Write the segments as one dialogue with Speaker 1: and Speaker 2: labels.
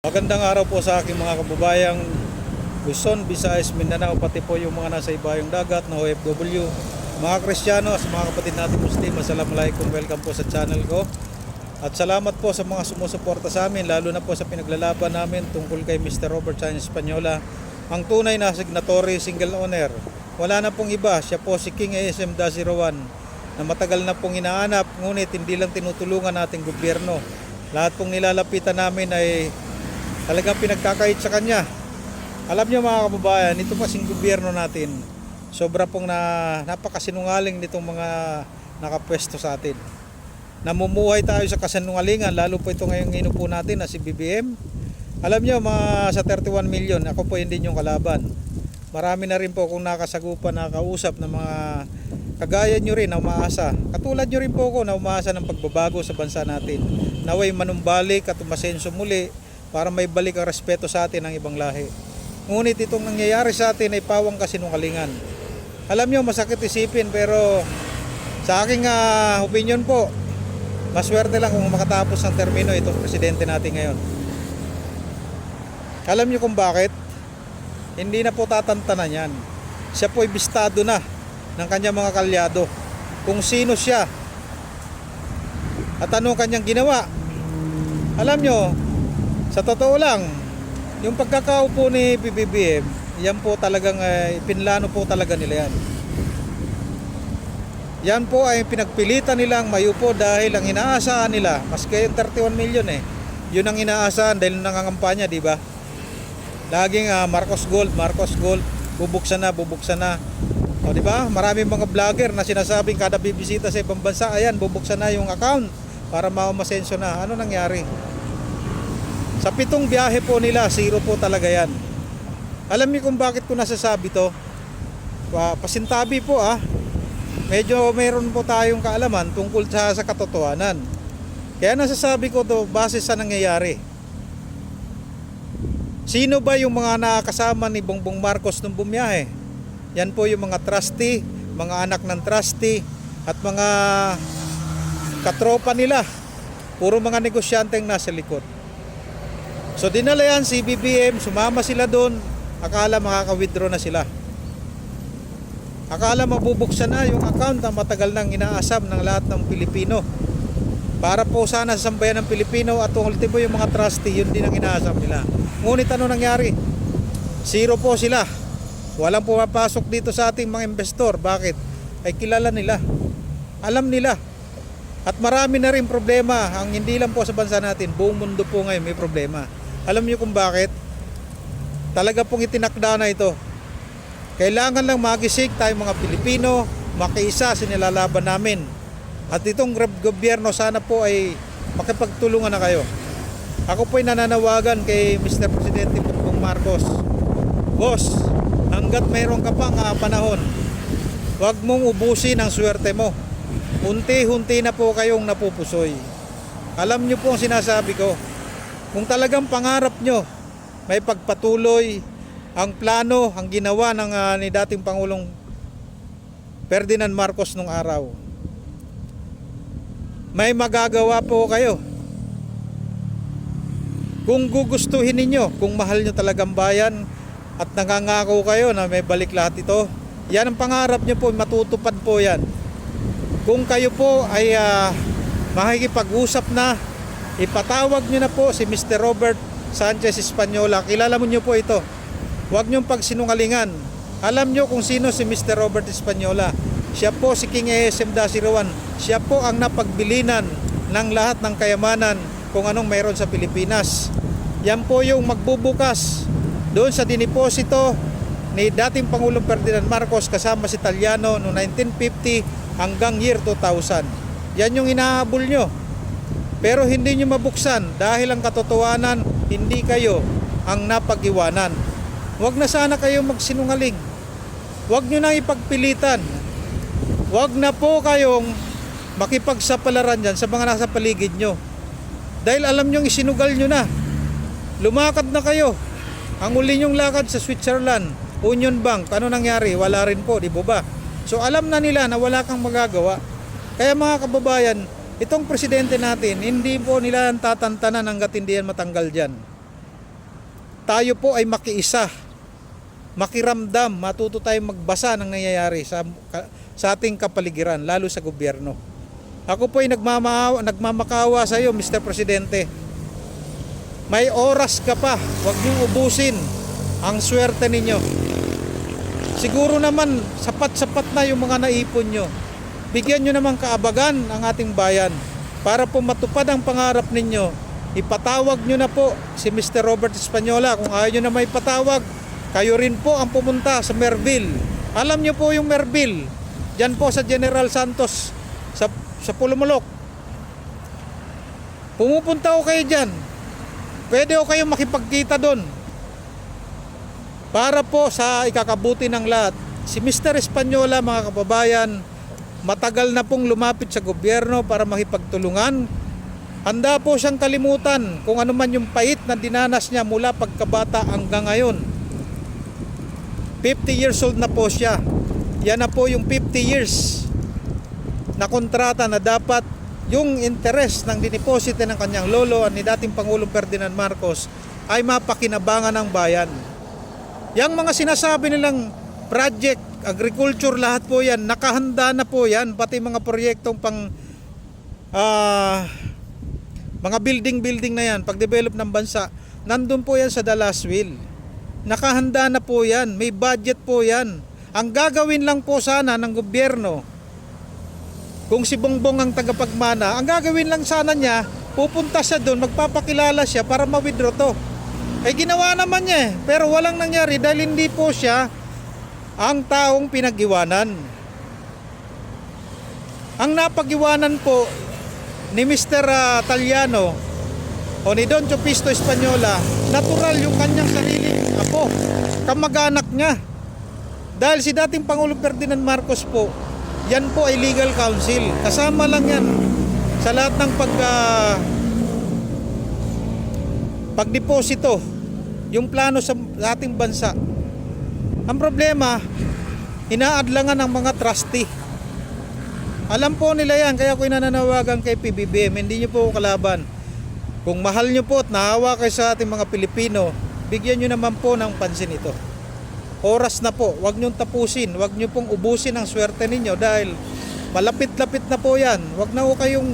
Speaker 1: Magandang araw po sa aking mga kababayang Luzon, Visayas, Mindanao, pati po yung mga nasa ibayong dagat na OFW, mga Kristiyano at mga kapatid natin Muslim. Assalamualaikum, welcome po sa channel ko. At salamat po sa mga sumusuporta sa amin, lalo na po sa pinaglalaban namin tungkol kay Mr. Robert Chan Espanyola, ang tunay na signatory single owner. Wala na pong iba, siya po si King ASM-01 na matagal na pong inaanap, ngunit hindi lang tinutulungan nating gobyerno. Lahat pong nilalapitan namin ay talagang pinagkakait sa kanya. Alam niyo mga kababayan, ito kasing gobyerno natin, sobra pong na, napakasinungaling nitong mga nakapwesto sa atin. Namumuhay tayo sa kasinungalingan, lalo po ito ngayong inupo natin na si BBM. Alam niyo mga sa 31 million, ako po hindi yung kalaban. Marami na rin po kung nakasagupan, nakausap ng mga kagaya nyo rin na umaasa. Katulad nyo rin po ako na umaasa ng pagbabago sa bansa natin. Naway manumbalik at umasenso muli para may balik ang respeto sa atin ng ibang lahi. Ngunit itong nangyayari sa atin ay pawang kasinungalingan. Alam nyo, masakit isipin pero sa aking ah, opinion po, maswerte lang kung makatapos ang termino itong presidente natin ngayon. Alam nyo kung bakit? Hindi na po tatantanan yan. Siya po ay bistado na ng kanyang mga kalyado. Kung sino siya at anong kanyang ginawa. Alam nyo, sa totoo lang, yung pagkakaupo ni PBBM, yan po talagang eh, pinlano po talaga nila yan. Yan po ay pinagpilitan nilang mayupo dahil ang inaasahan nila, maski yung 31 million eh, yun ang inaasahan dahil nangangampanya, di ba? Laging ah, Marcos Gold, Marcos Gold, bubuksan na, bubuksan na. O di ba? Maraming mga vlogger na sinasabing kada bibisita sa ibang bansa, ayan, bubuksan na yung account para maumasenso na. Ano nangyari? Sa pitong biyahe po nila, zero po talaga yan. Alam niyo kung bakit ko nasasabi to? Pa, pasintabi po ah. Medyo meron po tayong kaalaman tungkol sa, sa katotohanan. Kaya nasasabi ko to base sa nangyayari. Sino ba yung mga nakasama ni Bongbong Marcos nung bumiyahe? Yan po yung mga trustee, mga anak ng trustee at mga katropa nila. Puro mga negosyanteng nasa likod. So dinala yan si BBM, sumama sila doon, akala makaka-withdraw na sila. Akala mabubuksan na yung account na matagal nang inaasam ng lahat ng Pilipino. Para po sana sa sambayan ng Pilipino at ultimo yung mga trustee, yun din ang inaasam nila. Ngunit ano nangyari? Zero po sila. Walang pumapasok dito sa ating mga investor. Bakit? Ay kilala nila. Alam nila. At marami na rin problema. Ang hindi lang po sa bansa natin, buong mundo po ngayon may problema. Alam niyo kung bakit? Talaga pong itinakda na ito. Kailangan lang magising tayong mga Pilipino, makiisa sa nilalaban namin. At itong gobyerno sana po ay makipagtulungan na kayo. Ako po ay nananawagan kay Mr. Presidente Bongbong Marcos. Boss, hanggat mayroon ka pang ah, panahon, huwag mong ubusin ang swerte mo. Unti-hunti na po kayong napupusoy. Alam nyo po ang sinasabi ko. Kung talagang pangarap nyo, may pagpatuloy ang plano, ang ginawa ng ah, ni dating Pangulong Ferdinand Marcos nung araw. May magagawa po kayo. Kung gugustuhin ninyo, kung mahal nyo talagang bayan at nangangako kayo na may balik lahat ito, yan ang pangarap nyo po, matutupad po yan. Kung kayo po ay ah, makikipag-usap na, ipatawag nyo na po si Mr. Robert Sanchez Espanyola. Kilala mo nyo po ito. Huwag niyong pagsinungalingan. Alam nyo kung sino si Mr. Robert Espanyola. Siya po si King ASM Dasirawan. Siya po ang napagbilinan ng lahat ng kayamanan kung anong mayroon sa Pilipinas. Yan po yung magbubukas doon sa diniposito ni dating Pangulong Ferdinand Marcos kasama si Taliano noong 1950 hanggang year 2000. Yan yung inahabol nyo. Pero hindi nyo mabuksan dahil ang katotohanan hindi kayo ang napag-iwanan. Huwag na sana kayong magsinungaling. Huwag nyo nang ipagpilitan. Huwag na po kayong makipagsapalaran dyan sa mga nasa paligid nyo. Dahil alam nyo isinugal nyo na. Lumakad na kayo. Ang uli nyong lakad sa Switzerland, Union Bank, ano nangyari? Wala rin po, di ba ba? So alam na nila na wala kang magagawa. Kaya mga kababayan, itong presidente natin, hindi po nila tatantanan hanggat hindi yan matanggal dyan. tayo po ay makiisa, makiramdam, matuto tayong magbasa ng nangyayari sa, sa ating kapaligiran, lalo sa gobyerno. Ako po ay nagmamaawa, nagmamakawa sa iyo, Mr. Presidente. May oras ka pa, huwag niyong ubusin ang swerte ninyo. Siguro naman, sapat-sapat na yung mga naipon nyo. Bigyan nyo naman kaabagan ang ating bayan para po matupad ang pangarap ninyo. Ipatawag nyo na po si Mr. Robert Espanyola. Kung ayaw nyo na may patawag, kayo rin po ang pumunta sa Merville. Alam nyo po yung Merville. Diyan po sa General Santos sa, sa Pulumulok. Pumupunta ko kayo dyan. Pwede ko kayo makipagkita doon. Para po sa ikakabuti ng lahat, si Mr. Espanyola mga kababayan, matagal na pong lumapit sa gobyerno para makipagtulungan. Handa po siyang kalimutan kung ano man yung pait na dinanas niya mula pagkabata hanggang ngayon. 50 years old na po siya. Yan na po yung 50 years na kontrata na dapat yung interest ng diniposite ng kanyang lolo at ni dating Pangulong Ferdinand Marcos ay mapakinabangan ng bayan. Yang mga sinasabi nilang project, agriculture, lahat po yan, nakahanda na po yan, pati mga proyektong pang ah, mga building-building na yan, pag-develop ng bansa, nandun po yan sa Dallas Will. Nakahanda na po yan, may budget po yan. Ang gagawin lang po sana ng gobyerno, kung si Bongbong ang tagapagmana, ang gagawin lang sana niya, pupunta siya doon, magpapakilala siya para ma-withdraw to. Eh ginawa naman niya eh, pero walang nangyari dahil hindi po siya ang taong pinag-iwanan. Ang napag-iwanan po ni Mr. ah, Taliano o ni Don Chopisto Espanyola, natural yung kanyang sariling apo, kamag-anak niya. Dahil si dating Pangulong Ferdinand Marcos po, yan po ay legal counsel. Kasama lang yan sa lahat ng pag ah, pagdeposito yung plano sa ating bansa. Ang problema, inaadlangan ng mga trustee. Alam po nila yan, kaya ko nananawagan kay PBBM, hindi nyo po kalaban. Kung mahal nyo po at nahawa kayo sa ating mga Pilipino, bigyan nyo naman po ng pansin ito. Oras na po, wag nyo tapusin, wag nyo pong ubusin ang swerte ninyo dahil malapit-lapit na po yan. Wag na po kayong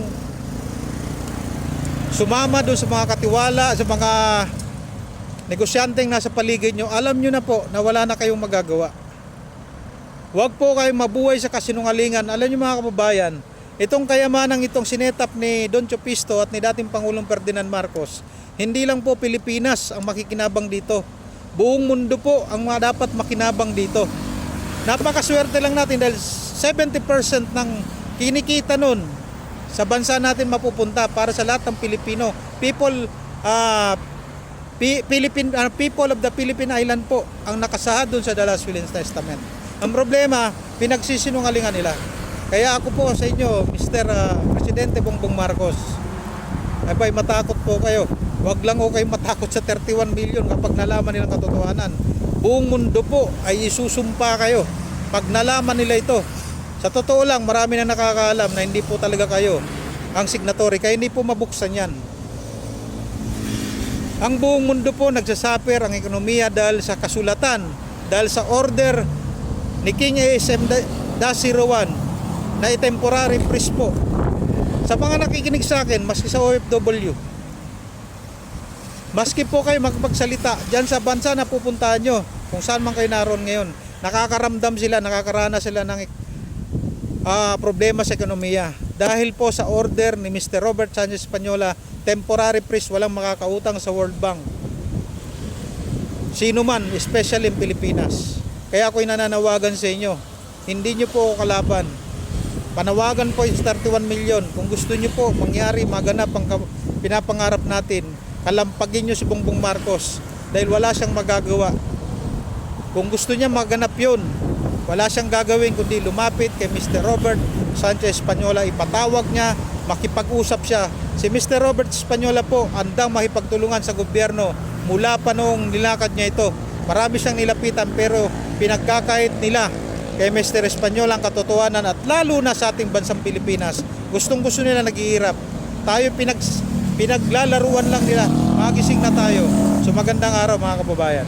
Speaker 1: sumama doon sa mga katiwala, sa mga negosyanteng nasa paligid nyo. Alam nyo na po na wala na kayong magagawa. Huwag po kayong mabuhay sa kasinungalingan. Alam niyo mga kababayan, itong kayamanang itong sinetap ni Don Chopisto at ni dating Pangulong Ferdinand Marcos, hindi lang po Pilipinas ang makikinabang dito. Buong mundo po ang mga dapat makinabang dito. Napakaswerte lang natin dahil 70% ng kinikita nun sa bansa natin mapupunta para sa lahat ng Pilipino. People, ah, Pi- Philippine, ah, people of the Philippine Island po ang nakasahad doon sa Dallas Willens Testament. Ang problema, pinagsisinungalingan nila. Kaya ako po sa inyo, Mr. ah, Presidente Bongbong Marcos, ay ba'y matakot po kayo. Huwag lang ho kayo matakot sa 31 million kapag nalaman nilang katotohanan. Buong mundo po ay isusumpa kayo pag nalaman nila ito. Sa totoo lang, marami na nakakaalam na hindi po talaga kayo ang signatory. Kaya hindi po mabuksan yan. Ang buong mundo po nagsasaper ang ekonomiya dahil sa kasulatan, dahil sa order ni King ASM Dash 01 na temporary freeze po. Sa mga nakikinig sa akin, maski sa OFW, maski po kayo magpagsalita dyan sa bansa na pupuntahan nyo, kung saan man kayo naroon ngayon, nakakaramdam sila, nakakarana sila ng ah, problema sa ekonomiya. Dahil po sa order ni Mr. Robert Sanchez Panyola, temporary freeze, walang makakautang sa World Bank. Sino man, especially in Pilipinas. Kaya ako'y nananawagan sa inyo, hindi nyo po ako kalaban. Panawagan po yung 31 million. Kung gusto nyo po mangyari, maganap ang pinapangarap natin, kalampagin nyo si Bongbong Marcos dahil wala siyang magagawa. Kung gusto niya maganap yun, wala siyang gagawin kundi lumapit kay Mr. Robert Sanchez Espanyola, ipatawag niya, makipag-usap siya. Si Mr. Robert Espanyola po, andang makipagtulungan sa gobyerno mula pa noong nilakad niya ito. Marami siyang nilapitan pero pinagkakait nila kay Mr. Espanyola ang katotohanan at lalo na sa ating bansang Pilipinas. Gustong gusto nila naghihirap. Tayo pinag, pinaglalaruan lang nila. Magising na tayo. So magandang araw mga kababayan.